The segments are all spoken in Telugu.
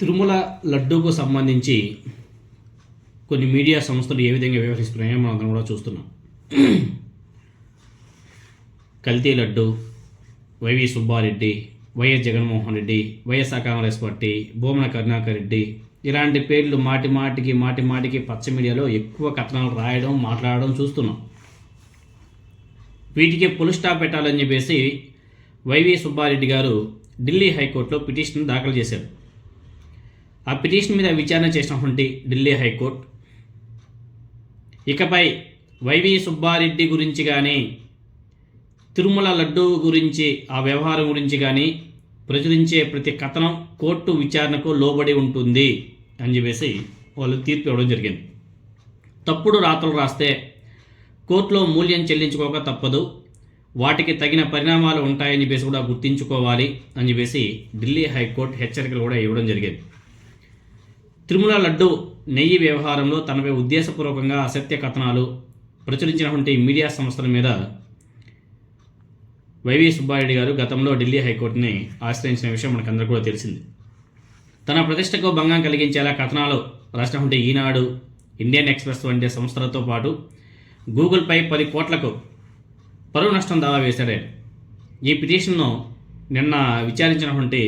తిరుమల లడ్డూకు సంబంధించి కొన్ని మీడియా సంస్థలు ఏ విధంగా వ్యవహరిస్తున్నాయో మనం అందరం కూడా చూస్తున్నాం. కల్తీ laddu YV Subba Reddy YS Jaganmohan Reddy YSR congress party Bhumana Karunakar Reddy ఇలాంటి పేర్లు మాటి మాటికి మాటి మాటికి పచ్చ మీడియాలో ఎక్కువ కథనాలు రాయడం మాట్లాడడం చూస్తున్నాం. వీటికి పులు స్టాప్ పెట్టాలని చెప్పేసి వైవి సుబ్బారెడ్డి గారు ఢిల్లీ హైకోర్టులో పిటిషన్ దాఖలు చేశారు. ఆ పిటిషన్ మీద విచారణ చేసినటువంటి ఢిల్లీ హైకోర్టు. ఇకపై వైవి సుబ్బారెడ్డి గురించి కానీ తిరుమల లడ్డు గురించి ఆ వ్యవహారం గురించి కానీ ప్రచురించే ప్రతి కథనం కోర్టు విచారణకు లోబడి ఉంటుంది అని చెప్పేసి వాళ్ళు తీర్పు ఇవ్వడం జరిగింది. తప్పుడు రాతలు రాస్తే కోర్టులో మూల్యం చెల్లించుకోక తప్పదు. వాటికి తగిన పరిణామాలు ఉంటాయని చెప్పేసి కూడా గుర్తించుకోవాలి అని చెప్పేసి ఢిల్లీ హైకోర్టు హెచ్చరికలు కూడా ఇవ్వడం జరిగింది. తిరుమల లడ్డు నెయ్యి వ్యవహారంలో తనపై ఉద్దేశపూర్వకంగా అసత్య కథనాలు ప్రచురించినటువంటి మీడియా సంస్థల మీద వైవి సుబ్బారెడ్డి గారు గతంలో ఢిల్లీ హైకోర్టుని ఆశ్రయించిన విషయం మనకందరూ కూడా తెలిసింది. తన ప్రతిష్టకు భంగం కలిగించేలా కథనాలు రాసినటువంటి ఈనాడు ఇండియన్ ఎక్స్ప్రెస్ వంటి సంస్థలతో పాటు గూగుల్పై పది కోట్లకు పరువు నష్టం దావా వేశాడే. ఈ పిటిషన్ను నిన్న విచారించినటువంటి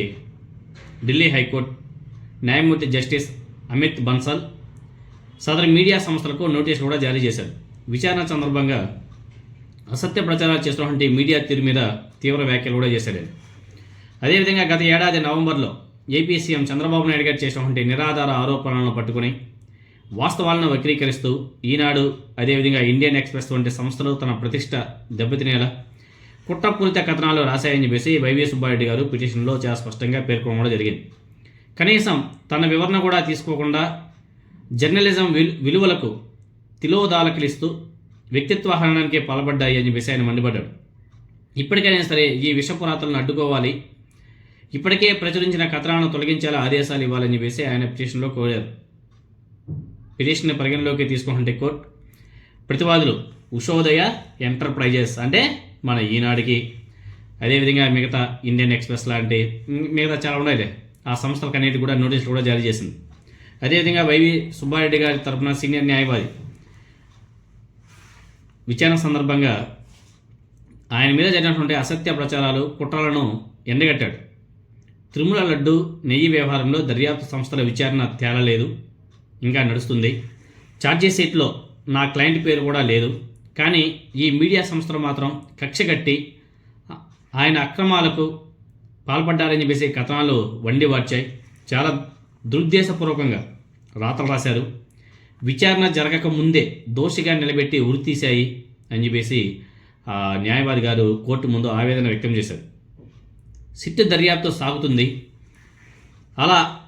ఢిల్లీ హైకోర్టు న్యాయమూర్తి జస్టిస్ అమిత్ బన్సల్ సదరు మీడియా సంస్థలకు నోటీసులు కూడా జారీ చేశారు. విచారణ సందర్భంగా అసత్య ప్రచారాలు చేస్తున్నటువంటి మీడియా తీరు మీద తీవ్ర వ్యాఖ్యలు కూడా చేశారు. అదేవిధంగా గత ఏడాది నవంబర్లో ఏపీ సీఎం చంద్రబాబు నాయుడు గారు చేసినటువంటి నిరాధార ఆరోపణలను పట్టుకుని వాస్తవాలను వక్రీకరిస్తూ ఈనాడు అదేవిధంగా ఇండియన్ ఎక్స్ప్రెస్ వంటి సంస్థలు తన ప్రతిష్ట దెబ్బతినేలా కుట్రపూరిత కథనాలు రాశాయని చెప్పేసి వైవి సుబ్బారెడ్డి గారు పిటిషన్లో చాలా స్పష్టంగా పేర్కొనడం జరిగింది. కనీసం తన వివరణ కూడా తీసుకోకుండా జర్నలిజం విలు విలువలకు తిలోదాలకిలిస్తూ వ్యక్తిత్వ హరణానికి పాల్పడ్డాయి అని చెప్పేసి ఆయన మండిపడ్డాడు. ఇప్పటికైనా సరే ఈ విషపురాతలను అడ్డుకోవాలి. ఇప్పటికే ప్రచురించిన కథనాలను తొలగించేలా ఆదేశాలు ఇవ్వాలని చెప్పేసి ఆయన పిటిషన్లో కోరారు. పిటిషన్ పరిగణలోకి తీసుకుంటే కోర్టు ప్రతివాదులు ఉషోదయ ఎంటర్ప్రైజెస్ అంటే మన ఈనాడికి. అదేవిధంగా మిగతా ఇండియన్ ఎక్స్ప్రెస్ లాంటి మిగతా చాలా ఉన్నాయి ఆ సంస్థలకు అనేది కూడా నోటీసులు కూడా జారీ చేసింది. అదేవిధంగా వైవి సుబ్బారెడ్డి గారి తరపున సీనియర్ న్యాయవాది విచారణ సందర్భంగా ఆయన మీద జరిగినటువంటి అసత్య ప్రచారాలు కుట్రలను ఎండగట్టాడు. తిరుమల లడ్డు నెయ్యి వ్యవహారంలో దర్యాప్తు సంస్థల విచారణ తేలలేదు ఇంకా నడుస్తుంది. ఛార్జీ షీట్లో నా క్లయింట్ పేరు కూడా లేదు. కానీ ఈ మీడియా సంస్థలు మాత్రం కక్ష కట్టి ఆయన అక్రమాలకు పాల్పడ్డారని చెప్పేసి కథనాలు వండి వార్చాయి. చాలా దురుద్దేశపూర్వకంగా రాతలు రాశారు. విచారణ జరగక ముందే దోషిగా నిలబెట్టి ఉరి తీశాయి అని చెప్పేసి న్యాయవాది గారు కోర్టు ముందు ఆవేదన వ్యక్తం చేశారు. సిట్ దర్యాప్తు సాగుతుంది. అలా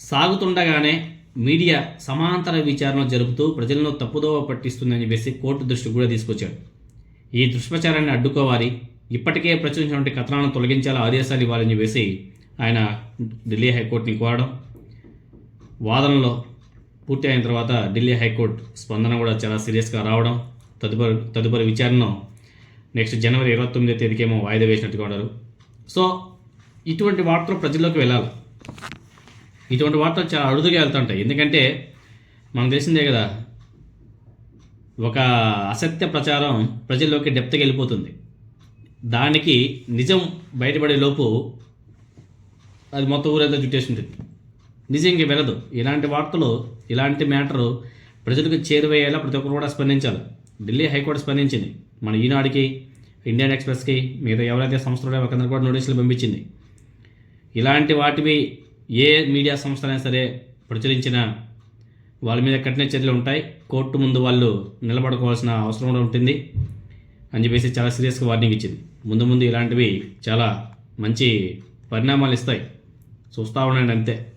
సాగుతుండగానే మీడియా సమాంతర విచారణ జరుపుతూ ప్రజలను తప్పుదోవ పట్టిస్తుందని చెప్పేసి కోర్టు దృష్టికి కూడా తీసుకొచ్చాడు. ఈ దుష్ప్రచారాన్ని అడ్డుకోవాలి. ఇప్పటికే ప్రచురించినటువంటి కథనాలను తొలగించాలా ఆదేశాలు ఇవ్వాలని చెప్పేసి ఆయన ఢిల్లీ హైకోర్టుని కోరడం వాదనలో పూర్తి అయిన తర్వాత ఢిల్లీ హైకోర్టు స్పందన కూడా చాలా సీరియస్గా రావడం తదుపరి తదుపరి విచారణను నెక్స్ట్ జనవరి ఇరవై తొమ్మిదో తేదీకేమో వాయిదా వేసినట్టుగా ఉన్నారు. సో ఇటువంటి వార్తలు ప్రజల్లోకి వెళ్ళాలి. ఇటువంటి వార్తలు చాలా అరుదుగా వెళ్తుంటాయి ఎందుకంటే మనకు తెలిసిందే కదా ఒక అసత్య ప్రచారం ప్రజల్లోకి డెప్త్కి వెళ్ళిపోతుంది. దానికి నిజం బయటపడే లోపు అది మొత్తం ఊరంతా చుట్టేసి నిజం నిజంగా వెళ్ళదు ఇలాంటి వార్తలు ఇలాంటి మ్యాటరు ప్రజలకు చేరువయ్యేలా ప్రతి ఒక్కరు కూడా స్పందించాలి. ఢిల్లీ హైకోర్టు స్పందించింది. మన ఈనాడుకి ఇండియన్ ఎక్స్ప్రెస్కి మిగతా ఎవరైతే సంస్థలు ఉన్నాయో కూడా నోటీసులు పంపించింది. ఇలాంటి వాటివి ఏ మీడియా సంస్థ అయినా సరే ప్రచురించిన వాళ్ళ మీద కఠిన చర్యలు ఉంటాయి. కోర్టు ముందు వాళ్ళు నిలబడుకోవాల్సిన అవసరం కూడా ఉంటుంది. అని చెప్పేసి చాలా సీరియస్గా వార్నింగ్ ఇచ్చింది. ముందు ముందు ఇలాంటివి చాలా మంచి పరిణామాలు ఇస్తాయి. చూస్తూ ఉండండి అంతే.